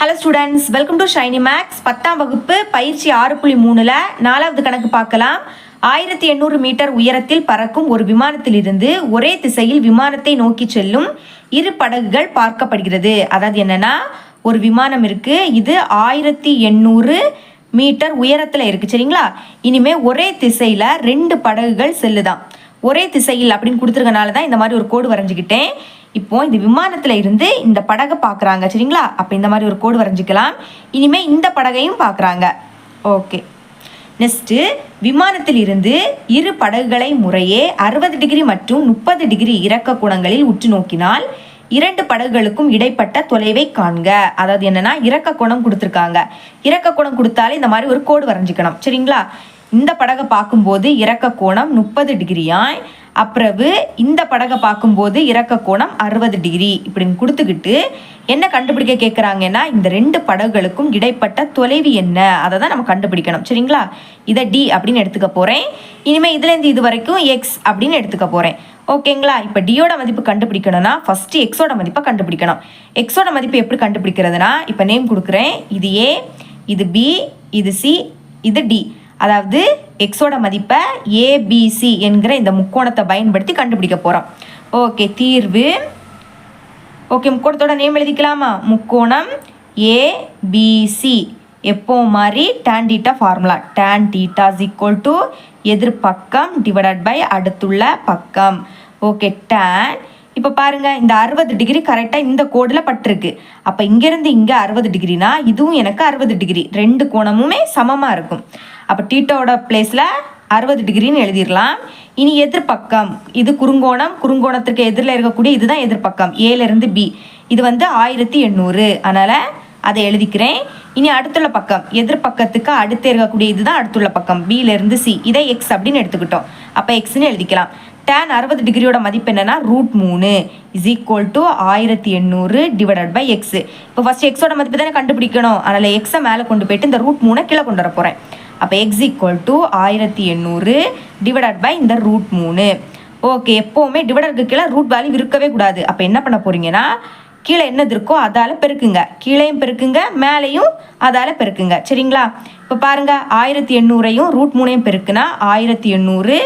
Hello students welcome to Shiny Max பத்தாம் வகுப்பு பயிற்சி ஆறு புள்ளி மூணில் நாலாவது கணக்கு பார்க்கலாம். ஆயிரத்தி எண்ணூறு மீட்டர் உயரத்தில் பறக்கும் ஒரு விமானத்திலிருந்து ஒரே திசையில் விமானத்தை நோக்கி செல்லும் இரு படகுகள் பார்க்கப்படுகிறது. அதாவது என்னென்னா ஒரு விமானம் இருக்குது இது ஆயிரத்தி எண்ணூறு மீட்டர் உயரத்தில் இருக்குது சரிங்களா? இனிமேல் ஒரே திசையில் ரெண்டு படகுகள் செல்லுதான். ஒரே திசையில் அப்படின்னு கொடுத்துருக்கனால தான் இந்த மாதிரி ஒரு கோடு வரைஞ்சிக்கிட்டேன். இப்போ இந்த விமானத்துல இருந்து இந்த படகை பார்க்குறாங்க சரிங்களா? அப்போ இந்த மாதிரி ஒரு கோடு வரைஞ்சிக்கலாம். இனிமே இந்த படகையும் பார்க்குறாங்க ஓகே. நெக்ஸ்ட்டு விமானத்தில் இருந்து இரு படகுகளை முறையே அறுபது டிகிரி மற்றும் முப்பது டிகிரி இறக்க குணங்களில் உற்று நோக்கினால் இரண்டு படகுகளுக்கும் இடைப்பட்ட தொலைவை காண்க. அதாவது என்னன்னா இறக்க குணம் கொடுத்துருக்காங்க. இறக்க குணம் கொடுத்தாலே இந்த மாதிரி ஒரு கோடு வரைஞ்சிக்கணும் சரிங்களா? இந்த படகை பார்க்கும்போது இறக்க கோணம் முப்பது டிகிரியாய் அப்புறவு இந்த படகை பார்க்கும்போது இறக்க கோணம் அறுபது டிகிரி இப்படின்னு கொடுத்துக்கிட்டு என்ன கண்டுபிடிக்க கேட்குறாங்கன்னா இந்த ரெண்டு படகுகளுக்கும் இடைப்பட்ட தொலைவு என்ன? அதை தான் நம்ம கண்டுபிடிக்கணும். சரிங்களா? இதை டி அப்படின்னு எடுத்துக்க போகிறேன் இனிமேல் இதுலேருந்து இது வரைக்கும் எக்ஸ் அப்படின்னு எடுத்துக்க போகிறேன் ஓகேங்களா? இப்போ டியோட மதிப்பு கண்டுபிடிக்கணும்னா ஃபஸ்ட்டு எக்ஸோட மதிப்பை கண்டுபிடிக்கணும். எக்ஸோட மதிப்பு எப்படி கண்டுபிடிக்கிறதுனா இப்போ நேம் கொடுக்குறேன். இது ஏ இது பி இது சி இது டி அதாவது எக்ஸோட மதிப்பை ஏபிசி என்கிற இந்த முக்கோணத்தை பயன்படுத்தி கண்டுபிடிக்க போகிறோம் ஓகே தீர்வு. ஓகே முக்கோணத்தோட நேம் எழுதிக்கலாமா? முக்கோணம் ஏபிசி எப்போ மாதிரி tan theta formula tan theta is equal to எதிர்பக்கம் divided by அடுத்துள்ள பக்கம். ஓகே டேன் இப்போ பாருங்கள் இந்த அறுபது டிகிரி கரெக்டாக இந்த கோடில் பட்டிருக்கு. அப்போ இங்கேருந்து இங்கே அறுபது டிகிரினா இதுவும் எனக்கு அறுபது டிகிரி ரெண்டு கோணமுமே சமமாக இருக்கும். அப்போ டீட்டோட பிளேஸில் அறுபது டிகிரின்னு எழுதிடலாம் இனி எதிர்பக்கம். இது குறுங்கோணம். குறுங்கோணத்திற்கு எதிரில் இருக்கக்கூடிய இதுதான் எதிர்பக்கம். ஏலேருந்து பி இது வந்து ஆயிரத்தி எண்ணூறு. அதனால் அதை எழுதிக்கிறேன். இனி அடுத்துள்ள பக்கம். எதிர்பக்கத்துக்கு அடுத்து இருக்கக்கூடிய இதுதான் அடுத்துள்ள பக்கம். பியிலேருந்து சி இதை எக்ஸ் அப்படின்னு எடுத்துக்கிட்டோம். அப்போ எக்ஸ்னு எழுதிக்கலாம். டேன் அறுபது டிகிரியோட மதிப்பு என்னென்னா ரூட் மூணு இஸ் ஈக்குவல் டு ஆயிரத்தி எண்ணூறு டிவைடட் பை எக்ஸ் இப்போ ஃபர்ஸ்ட் எக்ஸோட மதிப்பு தானே கண்டுபிடிக்கணும். அதனால் எக்ஸை மேலே கொண்டு போயிட்டு இந்த ரூட் மூணை கீழே கொண்டு வர போகிறேன் அப்போ எக்ஸ் ஈக்குவல் டு ஆயிரத்தி எண்ணூறு டிவைடட் பை இந்த ரூட் மூணு. ஓகே எப்போவுமே டிவைடருக்கு கீழே ரூட் வேல்யூ இருக்கவே கூடாது. அப்போ என்ன பண்ண போகிறீங்கன்னா கீழே என்னது இருக்கோ அதால் பெருக்குங்க. கீழேயும் பெருக்குங்க மேலேயும் அதால் பெருக்குங்க. சரிங்களா? இப்போ பாருங்கள் ஆயிரத்தி எண்ணூறையும் ரூட் மூணையும் பெருக்குனா ஆயிரத்தி எண்ணூறு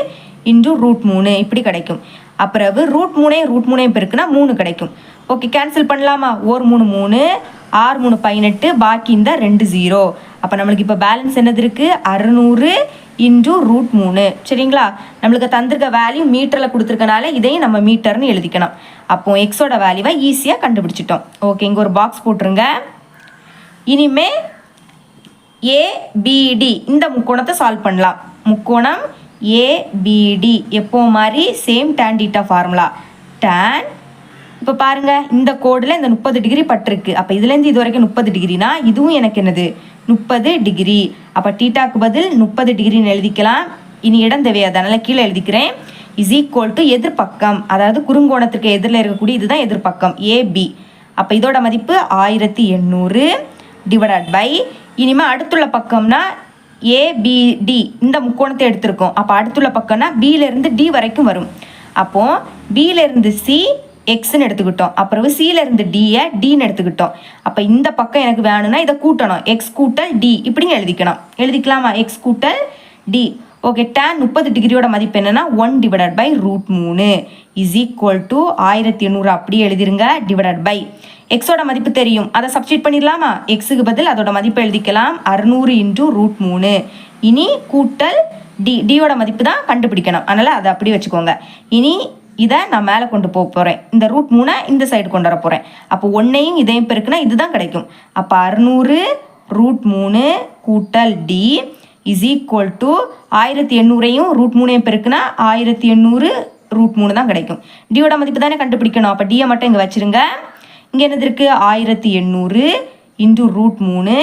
இன்டு ரூட் மூணு. இப்படி கிடைக்கும். அப்புறவு ரூட் மூணையும் ரூட் மூணையும் பெருக்குனா மூணு கிடைக்கும். ஓகே கேன்சல் பண்ணலாமா? ஒரு மூணு மூணு. ஆறு மூணு பதினெட்டு பாக்கி இந்த ரெண்டு ஜீரோ அப்போ நம்மளுக்கு இப்போ பேலன்ஸ் என்னது இருக்குது அறுநூறு இன்டு ரூட் மூணு. சரிங்களா? நம்மளுக்கு தந்திருக்க வேல்யூ மீட்டரில் கொடுத்துருக்கனால இதையும் நம்ம மீட்டர்னு எழுதிக்கணும். அப்போ எக்ஸோட வேல்யூவை ஈஸியாக கண்டுபிடிச்சிட்டோம். ஓகே இங்கே ஒரு பாக்ஸ் போட்டுருங்க. இனிமே ஏபிடி இந்த முக்கோணத்தை சால்வ் பண்ணலாம். முக்கோணம் ஏபிடி எப்போ மாதிரி same tan theta formula tan இப்போ பாருங்க இந்த கோடில் இந்த முப்பது டிகிரி பட்டிருக்கு அப்போ இதுலேருந்து இது வரைக்கும் முப்பது டிகிரினா இதுவும் எனக்கு என்னது? முப்பது டிகிரி. அப்போ டீட்டாக்கு பதில் முப்பது டிகிரின்னு எழுதிக்கலாம். இனி இடம் தேவையா? அதனால் கீழே எழுதிக்கிறேன். இஸ் ஈக்குவல் டு எதிர்பக்கம் அதாவது குறுங்கோணத்திற்கு எதிரில் இருக்கக்கூடிய இதுதான் எதிர்பக்கம் ஏபி அப்போ இதோட மதிப்பு ஆயிரத்தி எண்ணூறு டிவைடட் பை இனிமேல் அடுத்துள்ள பக்கம்னா ஏபிடி இந்த முக்கோணத்தை எடுத்திருக்கோம். அப்போ அடுத்துள்ள பக்கம்னா பியிலேருந்து டி வரைக்கும் வரும். அப்போது பியிலேருந்து சி எக்ஸ்ன்னு எடுத்துக்கிட்டோம். அப்புறம் சில இருந்து டியை டின்னு எடுத்துக்கிட்டோம். அப்போ இந்த பக்கம் எனக்கு வேணும்னா இதை கூட்டணும். எக்ஸ் கூட்டல் டி இப்படிங்க எழுதிக்கணும். எழுதிக்கலாமா? எக்ஸ் கூட்டல் டி ஓகே டேன் முப்பது டிகிரியோட மதிப்பு என்னன்னா ஒன் டிவைடட் பை ரூட் மூணு. இஸ் ஈக்குவல் டு ஆயிரத்தி எண்ணூறு. அப்படியே எழுதிருங்க. டிவைடட் பை எக்ஸோட மதிப்பு தெரியும். அதை சப்ஸ்டியூட் பண்ணிடலாமா? எக்ஸுக்கு பதில் அதோட மதிப்பு எழுதிக்கலாம். அறுநூறு இன்ட்டு ரூட் மூணு. இனி கூட்டல் டி டியோட மதிப்பு தான் கண்டுபிடிக்கணும். அதனால் அதை அப்படி வச்சுக்கோங்க. இனி இதை நான் மேலே கொண்டு போக போகிறேன் இந்த ரூட் மூணை இந்த சைடு கொண்டு வர போகிறேன் அப்போ ஒன்றையும் இதையும் பெருக்குனா இதுதான் கிடைக்கும். அப்போ அறுநூறு ரூட் மூணு கூட்டல் டி இஸ் ஈக்குவல் டு ஆயிரத்தி எண்ணூறையும் ரூட் மூணையும் பெருக்குனா ஆயிரத்தி எண்ணூறு ரூட் மூணு தான் கிடைக்கும். டியோட மதிப்பு தானே கண்டுபிடிக்கணும். அப்போ டியை மட்டும் இங்கே வச்சிருங்க. இங்கே என்னது இருக்குது ஆயிரத்தி எண்ணூறு இன்டு ரூட் மூணு.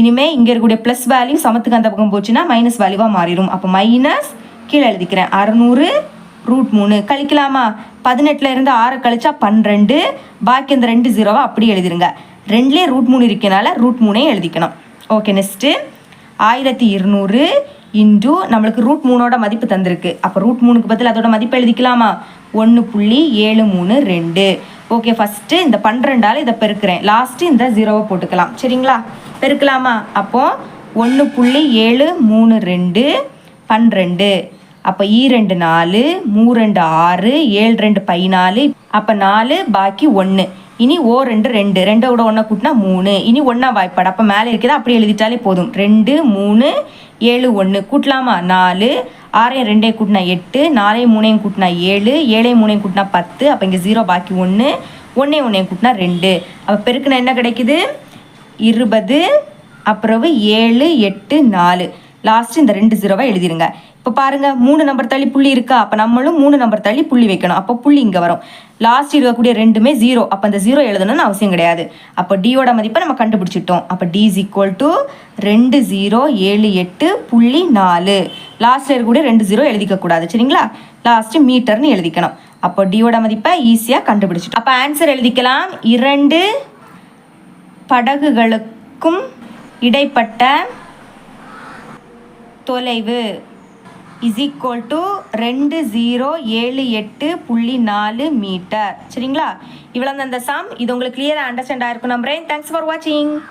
இனிமேல் இங்கே இருக்கக்கூடிய ப்ளஸ் வேல்யூ சமத்துக்கு அந்த பக்கம் போச்சுன்னா மைனஸ் வேல்யூவாக மாறிடும். அப்போ மைனஸ் கீழே எழுதிக்கிறேன். அறநூறு ரூட் மூணு. கழிக்கலாமா? பதினெட்டில் இருந்து ஆறு கழிச்சா பன்னிரெண்டு. பாக்கி அந்த ரெண்டு ஜீரோவை அப்படி எழுதிருங்க. ரெண்டுலேயே ரூட் மூணு இருக்கனால ரூட் மூணே எழுதிக்கணும். ஓகே நெக்ஸ்ட்டு ஆயிரத்தி இருநூறு இன்டு நம்மளுக்கு ரூட் மூணோட மதிப்பு தந்திருக்கு. அப்போ ரூட் மூணுக்கு பதில் அதோட மதிப்பு எழுதிக்கலாமா? ஒன்று புள்ளி ஏழு மூணு ரெண்டு. ஓகே ஃபஸ்ட்டு இந்த பன்னிரெண்டால் இதை பெருக்கிறேன். லாஸ்ட்டு இந்த ஜீரோவை போட்டுக்கலாம். சரிங்களா? பெருக்கலாமா? அப்போ ஒன்று புள்ளி ஏழு மூணு ரெண்டு பன்னிரெண்டு. அப்போ ஈ ரெண்டு நாலு மூ ரெண்டு ஆறு ஏழு ரெண்டு பதினாலு அப்போ நாலு பாக்கி ஒன்று இனி ஓ ரெண்டு ரெண்டு. ரெண்டோட ஒன்றை கூட்டினா மூணு. இனி ஒன்றா வாய்ப்பாடு. அப்போ மேலே இருக்கிறத அப்படி எழுதிட்டாலே போதும். ரெண்டு மூணு ஏழு ஒன்று கூட்டலாமா? நாலு. ஆறையும் ரெண்டையும் கூட்டினா எட்டு. நாலையும் மூணையும் கூட்டினா ஏழு. ஏழையும் மூணையும் கூட்டினா பத்து. அப்போ இங்கே ஜீரோ பாக்கி ஒன்று ஒன்றையும் ஒன்றையும் கூட்டினா ரெண்டு. அப்போ பெருக்குனா என்ன கிடைக்குது? இருபது அப்புறவு ஏழு எட்டு நாலு. லாஸ்ட்டு இந்த ரெண்டு ஜீரோவை எழுதிருங்க. இப்போ பாருங்க மூணு நம்பர் தள்ளி புள்ளி இருக்கா? அப்போ நம்மளும் மூணு நம்பர் தள்ளி புள்ளி வைக்கணும். அப்போ புள்ளி இங்கே வரும். லாஸ்ட் இருக்கக்கூடிய ரெண்டுமே ஜீரோ அப்போ அந்த ஜீரோ எழுதணும்னு அவசியம் கிடையாது. அப்போ டியோட மதிப்பை நம்ம கண்டுபிடிச்சிட்டோம். அப்போ டி இஸ் ஈக்குவல் டு ரெண்டு ஜீரோ ஏழு எட்டு புள்ளி நாலு. லாஸ்ட்டில் இருக்கக்கூடிய ரெண்டு ஜீரோ எழுதிக்க கூடாது. சரிங்களா? லாஸ்ட்டு மீட்டர்னு எழுதிக்கணும். அப்போ டியோட மதிப்பை ஈஸியாக கண்டுபிடிச்சிட்டோம். அப்போ ஆன்சர் எழுதிக்கலாம். இரண்டு படகுகளுக்கும் இடைப்பட்ட தொலைவு. இஸ் ஈக்குவல் டு ரெண்டு ஜீரோ ஏழு எட்டு புள்ளி நாலு மீட்டர் சரிங்களா? இவ்வளோ அந்த சம் இது உங்களுக்கு கிளியராக அண்டர்ஸ்டாண்ட் ஆயிருக்கும் நம்புறேன். தேங்க்ஸ் ஃபார் வாட்சிங்